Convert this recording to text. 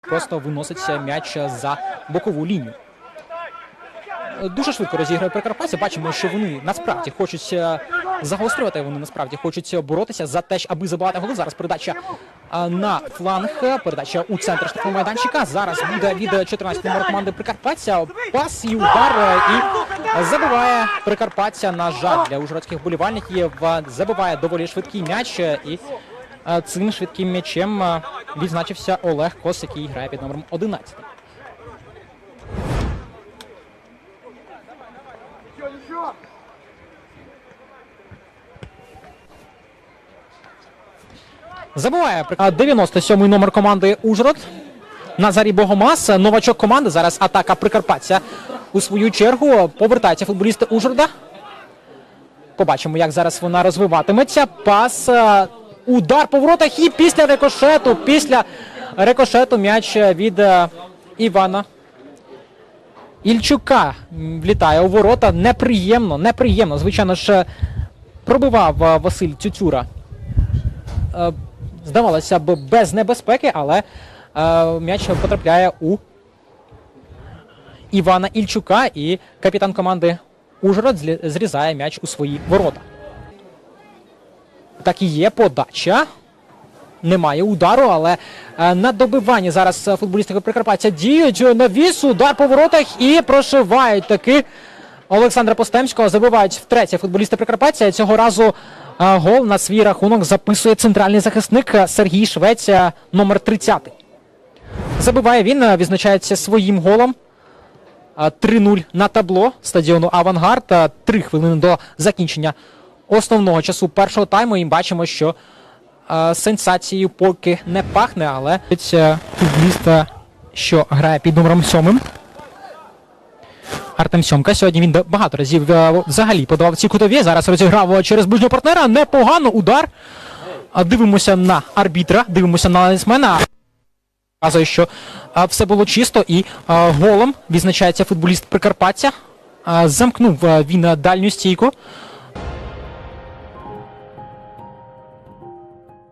просто виноситься м'яч за бокову лінію. Дуже швидко розіграє Прикарпаття. Бачимо, що вони насправді хочуть е, загострювати. Вони насправді хочуть боротися за те, аби забивати голи. Зараз передача е, на фланг, передача у центр штрафного майданчика. Зараз буде від 14 номер команди Прикарпаття. Пас і удар е, і забиває Прикарпаття. На жаль, для ужгородських болівальників забиває доволі швидкий м'яч. І цим швидким м'ячем відзначився Олег Кос, який грає під номером 11. Забуває 97-й номер команди Ужгород. Назарій Богомаз, новачок команди. Зараз атака Прикарпаття. У свою чергу повертаються футболісти Ужгорода. Побачимо, як зараз вона розвиватиметься. Пас, е, удар по воротах і після рикошету. Після рикошету м'яч від е, Івана Ільчука влітає у ворота. Неприємно, неприємно. Звичайно ж, пробивав е, Василь Цюцюра е, здавалося б, без небезпеки, але е, м'яч потрапляє у Івана Ільчука, і капітан команди Ужгород зрізає м'яч у свої ворота. Так і є подача. Немає удару, але е, на добиванні зараз е, футболісти Прикарпаття діють. Навіс, удар по воротах і прошивають таки Олександра Постемського. Забивають втретє футболісти Прикарпаття. Цього разу е, гол на свій рахунок записує центральний захисник Сергій Швець, номер 30. Забиває він, відзначається своїм голом. Е, 3-0 на табло стадіону Авангард. Три хвилини до закінчення основного часу першого тайму. І бачимо, що е, сенсацією поки не пахне, але е, що грає під номером сьомим. Артем Сьомка. Сьогодні він багато разів е, взагалі подавав ці кутові. Зараз розіграв через ближнього партнера. Непогано удар. Дивимося на арбітра, дивимося на лайнсмена. Показує, що все було чисто і голом відзначається футболіст Прикарпаття. Замкнув він дальню стійку.